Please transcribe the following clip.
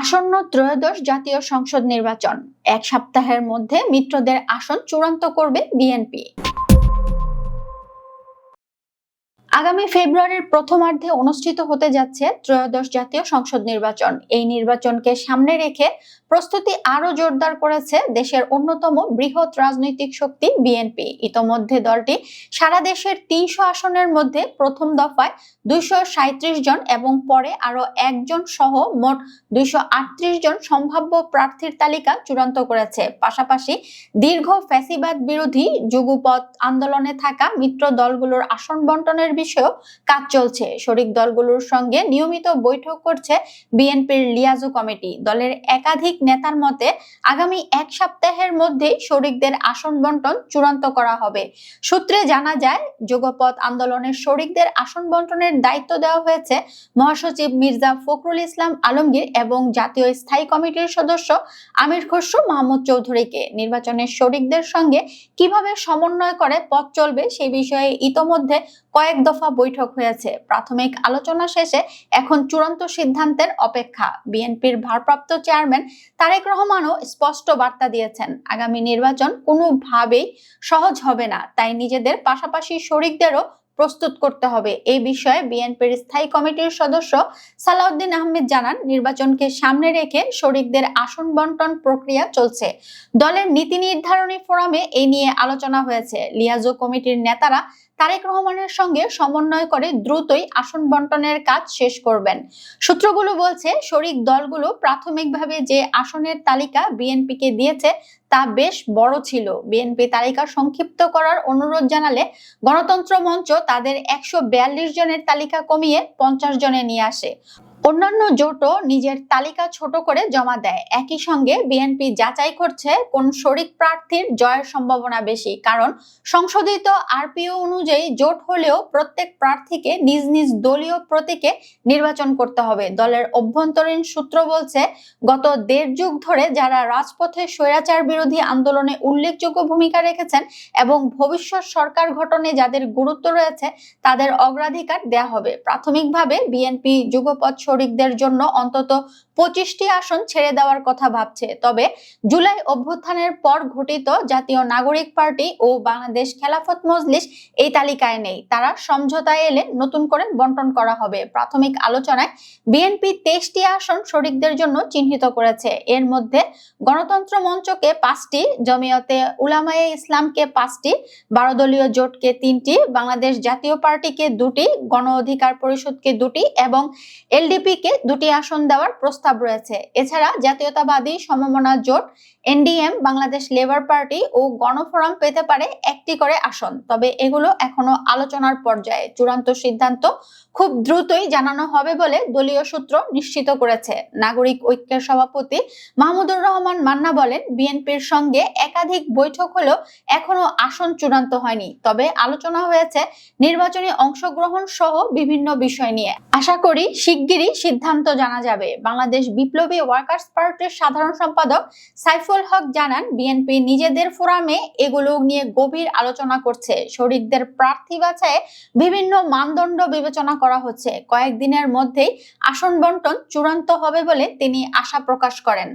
আসন্ন ত্রয়োদশ জাতীয় সংসদ নির্বাচন। এক সপ্তাহের মধ্যে মিত্রদের আসন চূড়ান্ত করবে বিএনপি। আগামী ফেব্রুয়ারির প্রথমার্ধে অনুষ্ঠিত হতে যাচ্ছে ত্রয়োদশ জাতীয় সংসদ নির্বাচন। এই নির্বাচনকে সামনে রেখে প্রস্তুতি আরও জোরদার করেছে দেশের অন্যতম বৃহৎ রাজনৈতিক শক্তি বিএনপি। ইতোমধ্যে দলটি সারা দেশের তিনশো আসনের মধ্যে প্রথম দফায় দুইশো জন এবং পরে আরও একজন সহ মোট দুইশো আটত্রিশ জন সম্ভাব্য প্রার্থীর তালিকা চূড়ান্ত করেছে। পাশাপাশি দীর্ঘ ফ্যাসিবাদ বিরোধী যুগপথ আন্দোলনে থাকা মিত্র দলগুলোর আসন বন্টনের বিষয়েও কাজ চলছে। শরিক দলগুলোর সঙ্গে নিয়মিত বৈঠক করছে বিএনপির লিয়াজু কমিটি। দলের একাধিক নেতার মতে, আগামী এক সপ্তাহের মধ্যেই শরিকদের আসন বন্টন চূড়ান্ত করা হবে। সূত্রে জানা যায় যুগপথ আন্দোলনের শরিকদের আসন বন্টনের দায়িত্ব দেওয়া হয়েছে মহাসচিব মির্জা ফখরুল ইসলাম আলমগীর এবং জাতীয় স্থায়ী কমিটির সদস্য আমির খসরু মাহমুদ চৌধুরীকে। নির্বাচনের শরিকদের সঙ্গে কীভাবে সমন্বয় করে পথ চলবে সেই বিষয়ে ইতোমধ্যে কয়েক দফা বৈঠক হয়েছে। প্রাথমিক আলোচনা শেষে এখন চূড়ান্ত সিদ্ধান্তের অপেক্ষা। বিএনপির ভারপ্রাপ্ত চেয়ারম্যান তারেক রহমানও স্পষ্ট বার্তা দিয়েছেন। আগামী নির্বাচন কোনোভাবেই সহজ হবে না। তাই নিজেদের পাশাপাশি শরিকদেরও প্রস্তুত করতে হবে। এই বিষয়ে বিএনপির স্থায়ী কমিটির সদস্য সালাউদ্দিন আহমেদ জানান, নির্বাচনকে সামনে রেখে শরিকদের আসন বন্টন প্রক্রিয়া চলছে। দলের নীতি নির্ধারণী ফোরামে এই নিয়ে আলোচনা হয়েছে। লিয়াজো কমিটির নেতারা তারেক রহমানের সঙ্গে সমন্বয় করে দ্রুতই আসন বন্টনের কাজ শেষ করবেন। সূত্রগুলো বলছে, শরিক দলগুলো প্রাথমিকভাবে যে আসনের তালিকা বিএনপিকে দিয়েছে, তা বেশ বড় ছিল। বিএনপি তালিকা সংক্ষিপ্ত করার অনুরোধ জানালে গণতন্ত্র মঞ্চ তাদের একশো বিয়াল্লিশ জনের তালিকা কমিয়ে পঞ্চাশ জনে নিয়ে আসে। অন্যান্য জোটও নিজের তালিকা ছোট করে জমা দেয়। একই সঙ্গে বিএনপি যাচাই করছে কোন শরিক প্রার্থীর জয়ের সম্ভাবনা বেশি, কারণ সংশোধিত আরপিও অনুযায়ী জোট হলেও প্রত্যেক প্রার্থীকে নিজ নিজ দলীয় প্রতীকে নির্বাচন করতে হবে। দলের অভ্যন্তরীণ সূত্র বলছে, গত দেড় যুগ ধরে যারা রাজপথে স্বৈরাচার বিরোধী আন্দোলনে উল্লেখযোগ্য ভূমিকা রেখেছেন এবং ভবিষ্যৎ সরকার গঠনে যাদের গুরুত্ব রয়েছে, তাদের অগ্রাধিকার দেয়া হবে। প্রাথমিকভাবে বিএনপি যুগপথ শরিকদের জন্য অন্তত পঁচিশটি আসন ছেড়ে দেওয়ার কথা ভাবছে। তবে জুলাই অভ্যুত্থানের পর ঘটিত জাতীয় নাগরিক পার্টি ও বাংলাদেশ খেলাফত মজলিস এই তালিকায় নেই। তারা সমঝোতায় এলে নতুন করে বন্টন করা হবে। প্রাথমিক আলোচনায় বিএনপি তেইশটি আসন শরিকদের জন্য চিহ্নিত করেছে। এর মধ্যে গণতন্ত্র মঞ্চকে পাঁচটি, জমিয়তে উলামায়ে ইসলামকে পাঁচটি বারো দলীয় জোটকে তিনটি, বাংলাদেশ জাতীয় পার্টিকে দুটি, গণ অধিকার পরিষদকে দুটি এবং এলডিপি কে দুটি আসন দেওয়ার প্রস্তাব রয়েছে। এছাড়া জাতীয়তাবাদী সমমনা জোট, এনডিএম, বাংলাদেশ লেবার পার্টি ও গণফোরাম পেতে পারে একটি করে আসন। তবে এগুলো এখনও আলোচনার পর্যায়ে। চূড়ান্ত সিদ্ধান্ত খুব দ্রুতই জানানো হবে বলে দলীয় সূত্র নিশ্চিত করেছে। নাগরিক ঐক্যের সভাপতি মাহমুদুর রহমান মান্না বলেন, বিএনপির সঙ্গে একাধিক বৈঠক হলেও এখনও আসন চূড়ান্ত হয়নি। তবে আলোচনা হয়েছে নির্বাচনী অংশগ্রহণ সহ বিভিন্ন বিষয় নিয়ে। আশা করি শিগগিরই সিদ্ধান্ত জানা যাবে। বাংলাদেশ বিপ্লবী ওয়ার্কার্স পার্টির সাধারণ সম্পাদক সাইফুল হক জানান, বিএনপি নিজেদের ফোরামে এগুলো নিয়ে গভীর আলোচনা করছে। শরীরদের প্রার্থী বাছায় বিভিন্ন মানদণ্ড বিবেচনা করা হচ্ছে। কয়েকদিনের মধ্যেই আসন বন্টন চূড়ান্ত হবে বলে তিনি আশা প্রকাশ করেন।